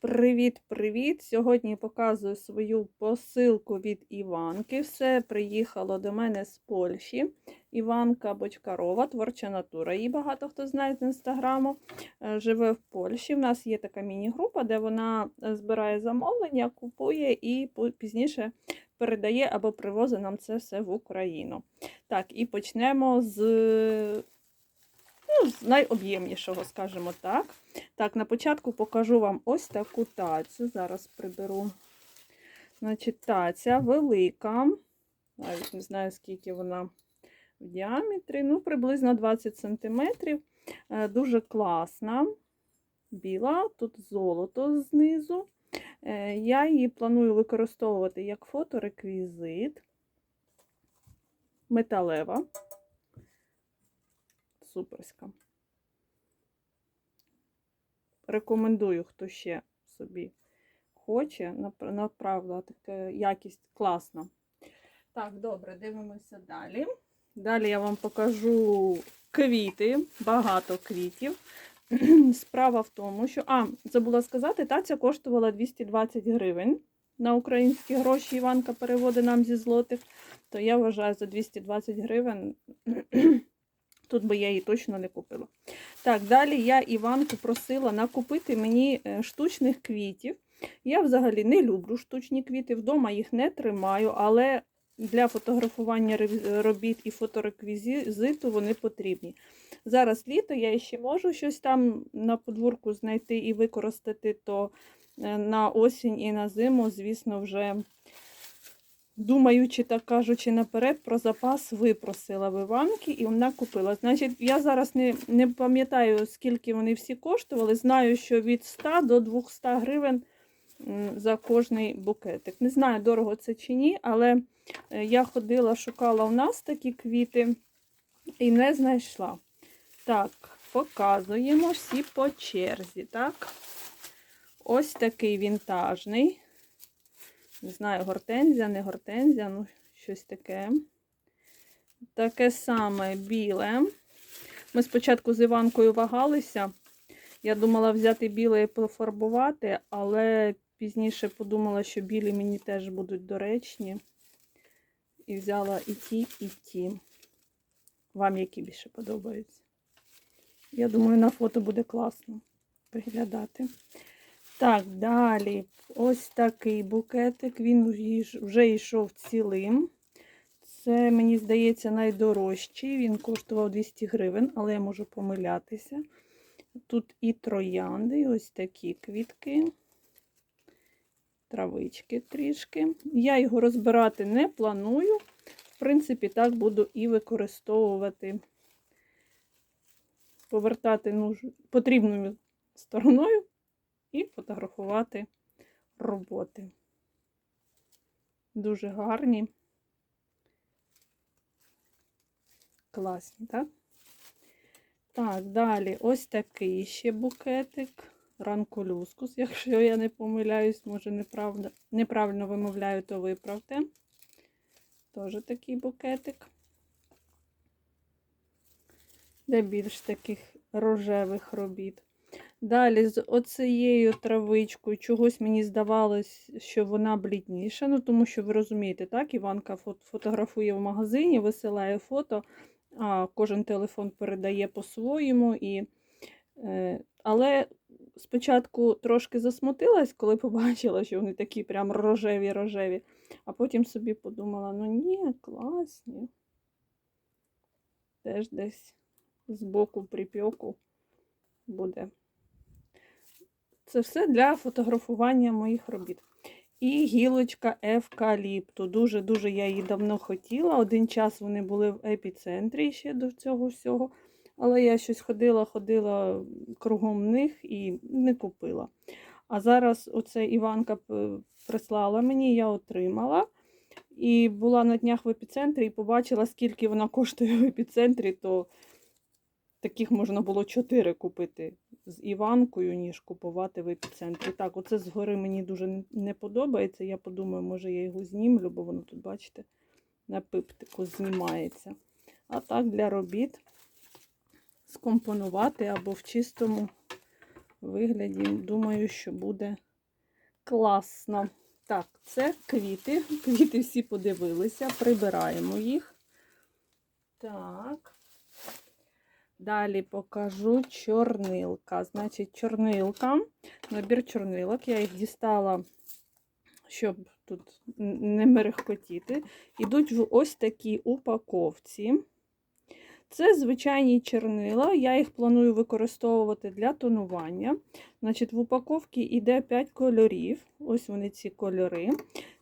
Привіт-привіт! Сьогодні показую свою посилку від Іванки. Все приїхало до мене з Польщі. Іванка Бочкарова, творча натура. Її багато хто знає з інстаграму. Е, Живе в Польщі. У нас є така міні-група, де вона е, збирає замовлення, купує і пізніше передає або привозить нам це все в Україну. Так, і почнемо з, ну, з найоб'ємнішого, скажімо так. Так, на початку покажу вам ось таку тацю. Зараз приберу. Значить, таця велика. Навіть не знаю, скільки вона в діаметрі. Ну, приблизно 20 см. Дуже класна. Біла, тут золото знизу. Е, Я її планую використовувати як фотореквізит. Металева. Суперська. Рекомендую, хто ще собі хоче. Нап- Направда, така якість класна. Так, добре, дивимося далі. Далі я вам покажу квіти, багато квітів. Справа в тому, що. А, забула сказати, таця коштувала 220 гривень. На українські гроші Іванка переводить нам зі злотих. То я вважаю за 220 гривень. Тут би я її точно не купила. Так, далі я Іванку просила накупити мені е, штучних квітів. Я взагалі не люблю штучні квіти, вдома їх не тримаю, але для фотографування робіт і фотореквізиту вони потрібні. Зараз літо, я ще можу щось там на подвірку знайти і використати, то е, на осінь і на зиму, звісно, вже думаючи, так кажучи, наперед про запас випросила в Іванки і вона купила. Значить, я зараз не, не пам'ятаю, скільки вони всі коштували. Знаю, що від 100 до 200 гривень за кожний букетик. Не знаю, дорого це чи ні, але е, я ходила, шукала у нас такі квіти і не знайшла. Так, показуємо всі по черзі. Так? Ось такий вінтажний. Не знаю, гортензія, не гортензія, ну щось таке. Таке саме біле. Ми спочатку з Іванкою вагалися. Я думала взяти біле і пофарбувати, але пізніше подумала, що білі мені теж будуть доречні. І взяла і ті, і ті. Вам які більше подобаються. Я думаю, на фото буде класно виглядати. Так, далі ось такий букетик. Він вже- йшов цілим. Це, мені здається, найдорожчий. Він коштував 200 гривень, але я можу помилятися. Тут і троянди, і ось такі квітки, травички трішки. Я його розбирати не планую. В принципі, так буду і використовувати, повертати нуж- потрібною стороною і фотографувати роботи. Дуже гарні. Класні, так? Так, далі ось такий ще букетик. Ранколюскус, якщо я не помиляюсь, може неправда, неправильно вимовляю, то виправте. Теж такий букетик. Для більш таких рожевих робіт. Далі з оцією травичкою чогось мені здавалось, що вона блідніша. Ну, тому що ви розумієте, так, Іванка фотографує в магазині, висилає фото, а кожен телефон передає по-своєму. І, е, але спочатку трошки засмутилась, коли побачила, що вони такі прям рожеві-рожеві. А потім собі подумала: ну ні, класні. Теж десь з боку припеку буде. Це все для фотографування моїх робіт. І гілочка евкаліпту. Дуже-дуже я її давно хотіла. Один час вони були в епіцентрі ще до цього всього. Але я щось ходила, ходила кругом них і не купила. А зараз оце Іванка прислала мені, я отримала. І була на днях в епіцентрі і побачила, скільки вона коштує в епіцентрі, то таких можна було 4 купити з Іванкою, ніж купувати в епіцентрі. Так, оце згори мені дуже не- подобається. Я подумаю, може я його знімлю, бо воно тут, бачите, на пиптику знімається. А так для робіт скомпонувати або в чистому вигляді, думаю, що буде класно. Так, це квіти. Квіти всі подивилися, прибираємо їх. Так. Далі покажу чорнилка. Значить, чорнилка, набір чорнилок. Я їх дістала, щоб тут не мерехкотіти. Ідуть в ось такій упаковці. Це звичайні чорнила. Я їх планую використовувати для тонування. Значить, в упаковці йде 5 кольорів. Ось вони ці кольори.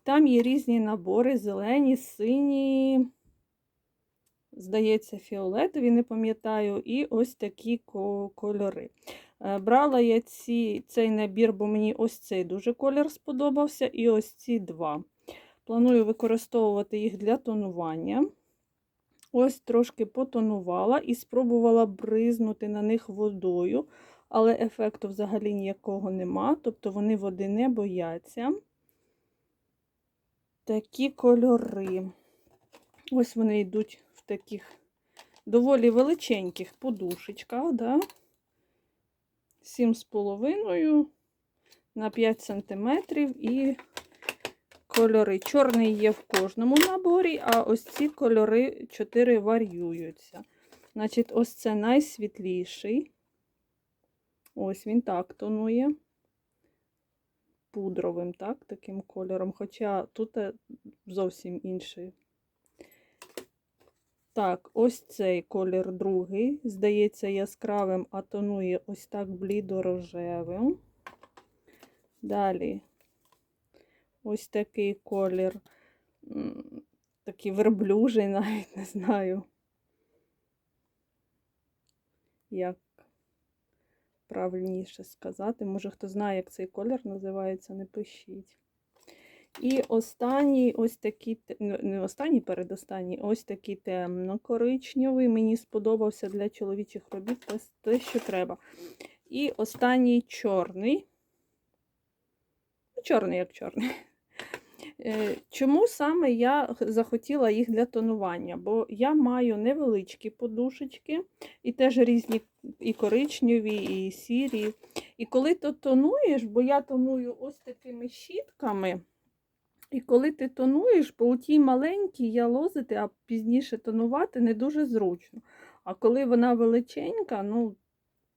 Там є різні набори: зелені, сині, здається, фіолетові, не пам'ятаю, і ось такі кольори. Е, Брала я ці, цей набір, бо мені ось цей дуже колір сподобався, і ось ці два. Планую використовувати їх для тонування. Ось трошки потонувала і спробувала бризнути на них водою, але ефекту взагалі ніякого нема, тобто вони води не бояться. Такі кольори. Ось вони йдуть таких доволі величеньких подушечках, да? 7,5 на 5 см і кольори. Чорний є в кожному наборі, а ось ці кольори 4 варіюються. Значить, ось це найсвітліший. Ось він так тонує. Пудровим, так, таким кольором. Хоча тут е, зовсім інший. Так, ось цей колір другий. Здається, яскравим, а тонує ось так блідо-рожевим. Далі ось такий колір, такий верблюжий, навіть не знаю, як правильніше сказати. Може, хто знає, як цей колір називається, не пишіть. І останній, ось такий, ну, не останній, передостанній, ось такий темно-коричневий. Мені сподобався для чоловічих робіт те, що треба. І останній чорний. Чорний, як чорний. Е, Чому саме я захотіла їх для тонування? Бо я маю невеличкі подушечки, і теж різні і коричневі, і сірі. І коли ти тонуєш, бо я тоную ось такими щітками, і коли ти тонуєш, у тій маленькій я лозити, а пізніше тонувати не дуже зручно. А коли вона величенька, ну,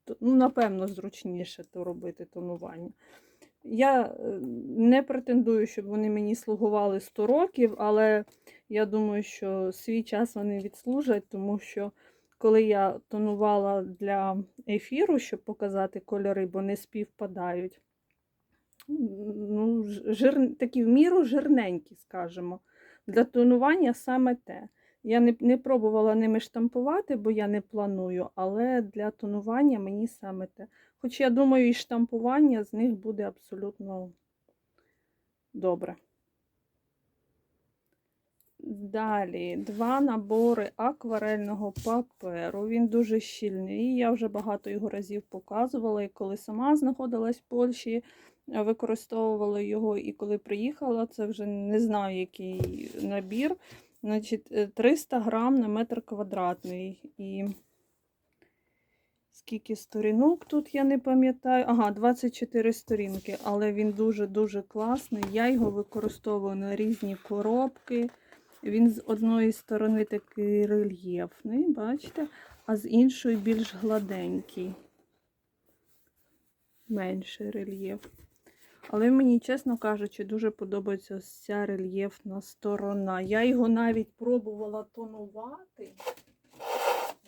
то, ну напевно, зручніше то робити тонування. Я е, не претендую, щоб вони мені слугували 100 років, але я думаю, що свій час вони відслужать, тому що коли я тонувала для ефіру, щоб показати кольори, бо не співпадають, ну, жир, такі в міру жирненькі, скажімо. Для тонування саме те. Я не, не пробувала ними штампувати, бо я не планую, але для тонування мені саме те. Хоч я думаю, і штампування з них буде абсолютно добре. Далі два набори акварельного паперу. Він дуже щільний. Я вже багато його разів показувала, і коли сама знаходилась в Польщі, використовувала його, і коли приїхала, це вже не знаю, який набір. Значить, е, 300 грам на метр квадратний. І скільки сторінок тут я не пам'ятаю. Ага, 24 сторінки, але він дуже-дуже класний. Я його використовую на різні коробки. Він з одної сторони такий рельєфний, бачите, а з іншої більш гладенький. Менший рельєф. Але мені, чесно кажучи, дуже подобається ця рельєфна сторона. Я його навіть пробувала тонувати.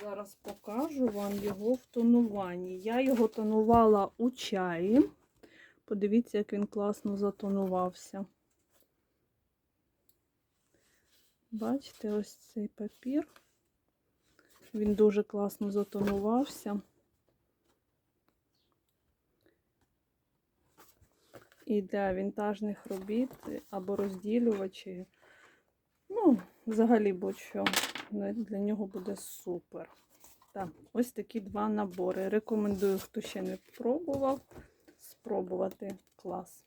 Зараз покажу вам його в тонуванні. Я його тонувала у чаї. Подивіться, як він класно затонувався. Бачите, ось цей папір. Він дуже класно затонувався. І для вінтажних робіт або розділювачі. Ну, взагалі будь-що для для нього буде супер. Так, ось такі два набори. Рекомендую, хто ще не пробував, спробувати клас.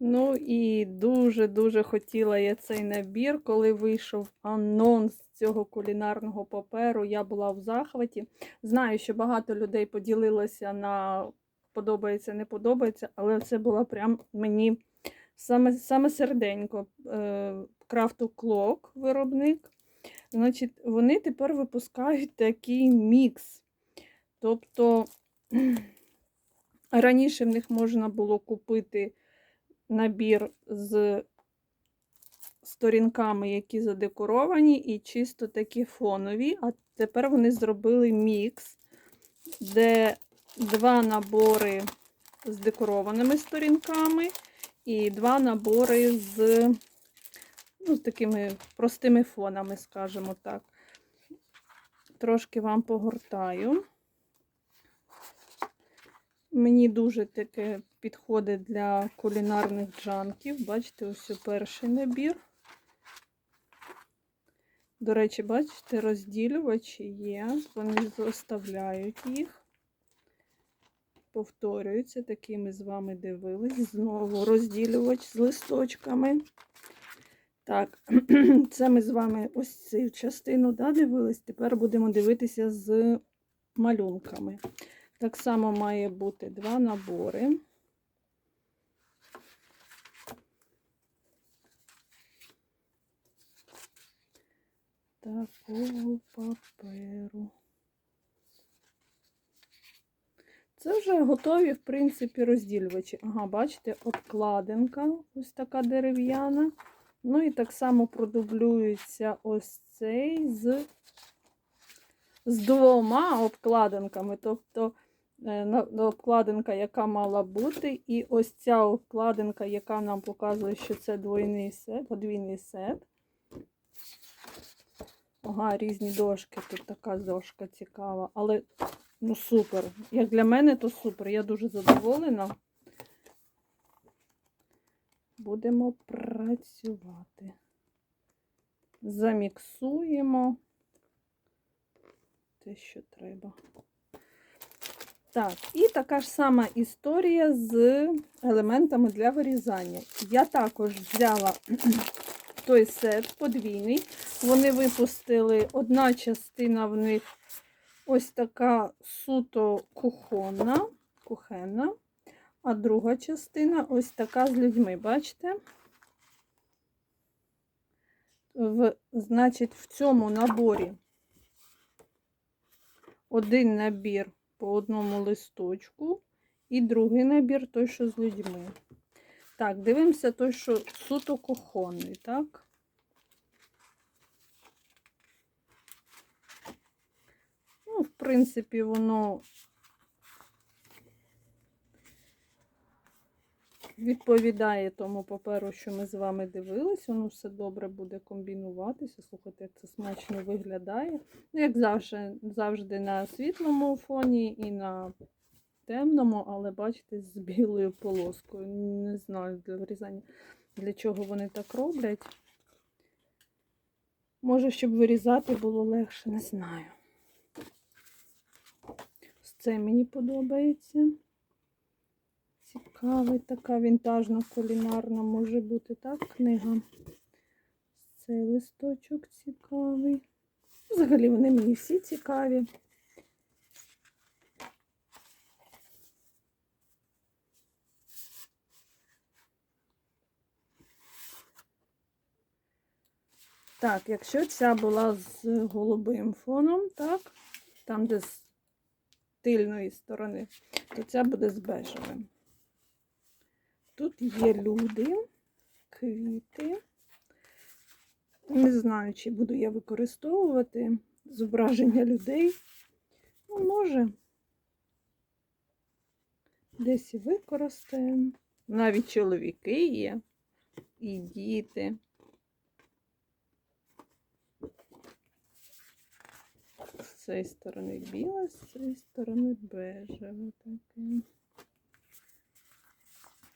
Ну і дуже-дуже хотіла я цей набір, коли вийшов анонс цього кулінарного паперу. Я була в захваті. Знаю, що багато людей поділилося на подобається, не подобається, але це була прям мені саме, саме серденько. Е, Крафту Клок виробник. Значить, вони тепер випускають такий мікс. Тобто раніше в них можна було купити набір з сторінками, які задекоровані, і чисто такі фонові. А тепер вони зробили мікс, де два набори з декорованими сторінками, і два набори з ну, з такими простими фонами, скажімо так. Трошки вам погортаю. Мені дуже таке підходить для кулінарних джанків. Бачите, ось перший набір. До речі, бачите, розділювачі є, вони заставляють їх. Повторюються, такий ми з вами дивились. Знову розділювач з листочками. Так, це ми з вами ось цю частину да, дивились. Тепер будемо дивитися з малюнками. Так само має бути два набори. Такого паперу. Це вже готові, в принципі, розділювачі. Ага, бачите, обкладинка ось така дерев'яна. Ну і так само продублюється ось цей з, з двома обкладинками. Тобто е, обкладинка, яка мала бути, і ось ця обкладинка, яка нам показує, що це двойний сет, подвійний сет. Ага, різні дошки. Тут така дошка цікава. Але ну супер. Як для мене, то супер. Я дуже задоволена. Будемо працювати. Заміксуємо те, що треба. Так, і така ж сама історія з елементами для вирізання. Я також взяла той сет подвійний. Вони випустили одна частина в них ось така суто кухонна, кухенна, а друга частина ось така з людьми. Бачите? В, значить, в цьому наборі один набір по одному листочку, і другий набір той, що з людьми. Так, дивимося той, що суто кухонний, так? Ну, в принципі, воно відповідає тому паперу, що ми з вами дивились. Воно все добре буде комбінуватися. Слухайте, як це смачно виглядає. Ну, як завжди, завжди на світлому фоні і на темному, але бачите, з білою полоскою. Не знаю для вирізання, для чого вони так роблять. Може, щоб вирізати було легше, не знаю. Це мені подобається. Цікавий, така вінтажна кулінарна може бути, так, книга. Цей листочок цікавий. Взагалі вони мені всі цікаві. Так, якщо ця була з голубим фоном, так, там, де тильної сторони, то ця буде з бежевим. Тут є люди, квіти. Не знаю, чи буду я використовувати зображення людей. Ну, може, десь і використаємо. Навіть чоловіки є і діти. З цієї сторони біле, з цієї сторони бежеве таке.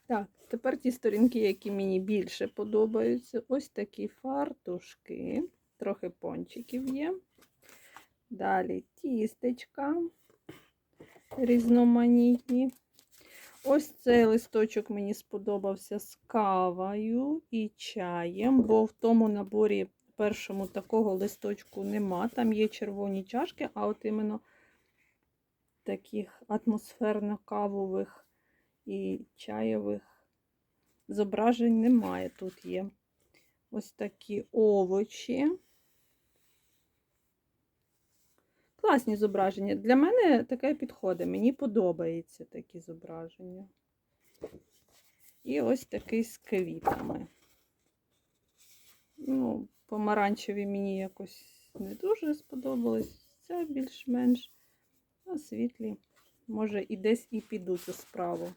Так, тепер ті сторінки, які мені більше подобаються. Ось такі фартушки, трохи пончиків є. Далі тістечка різноманітні. Ось цей листочок мені сподобався з кавою і чаєм, бо в тому наборі першому такого листочку нема. Там є червоні чашки, а от іменно таких атмосферно-кавових і чайових зображень немає. Тут є ось такі овочі. Класні зображення. Для мене таке підходить. Мені подобаються такі зображення. І ось такий з квітами. Ну, помаранчеві мені якось не дуже сподобались. Це більш-менш а світлі. Може, і десь і піду цю справу.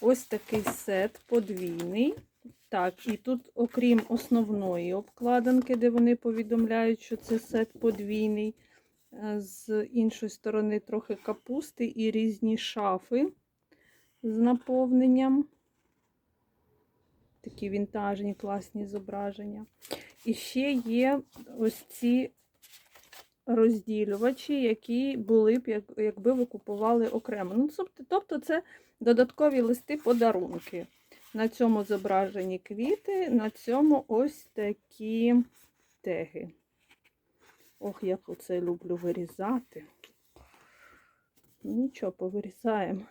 Ось такий сет подвійний. Так, і тут, окрім основної обкладинки, де вони повідомляють, що це сет подвійний, е, з іншої сторони трохи капусти і різні шафи з наповненням. Такі вінтажні, класні зображення. І ще є ось ці розділювачі, які були б, як, якби ви купували окремо. Ну, тобто, це додаткові листи подарунки. На цьому зображені квіти, на цьому ось такі теги. Ох, як оце люблю вирізати. Нічого, повирізаємо.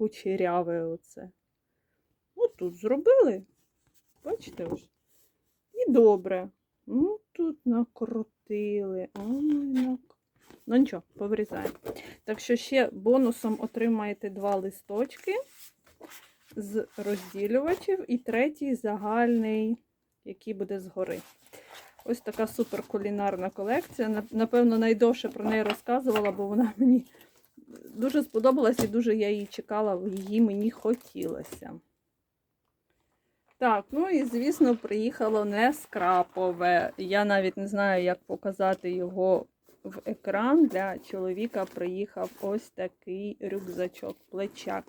Кучеряве оце. От тут зробили. Бачите ось. І добре. Ну, тут накрутили. Ой, нак... Ну нічого, повирізаємо. Так що ще бонусом отримаєте два листочки з розділювачів і третій загальний, який буде згори. Ось така супер кулінарна колекція. Напевно, найдовше про неї розказувала, бо вона мені дуже сподобалась і дуже я її чекала, її мені хотілося. Так, ну і звісно, приїхало не скрапове. Я навіть не знаю, як показати його в екран. Для чоловіка приїхав ось такий рюкзачок, плечак.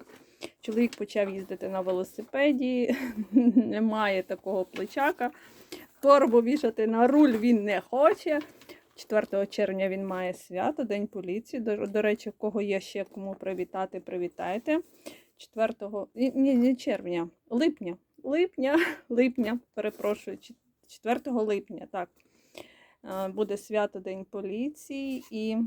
Чоловік почав їздити на велосипеді, немає такого плечака. Торбу вішати на руль він не хоче. 4 червня він має свято, День поліції. До, до речі, кого є ще кому привітати, привітайте. 4 ні, ні, не червня, липня. Липня, липня, перепрошую, 4 липня, так. Е, Буде свято День поліції і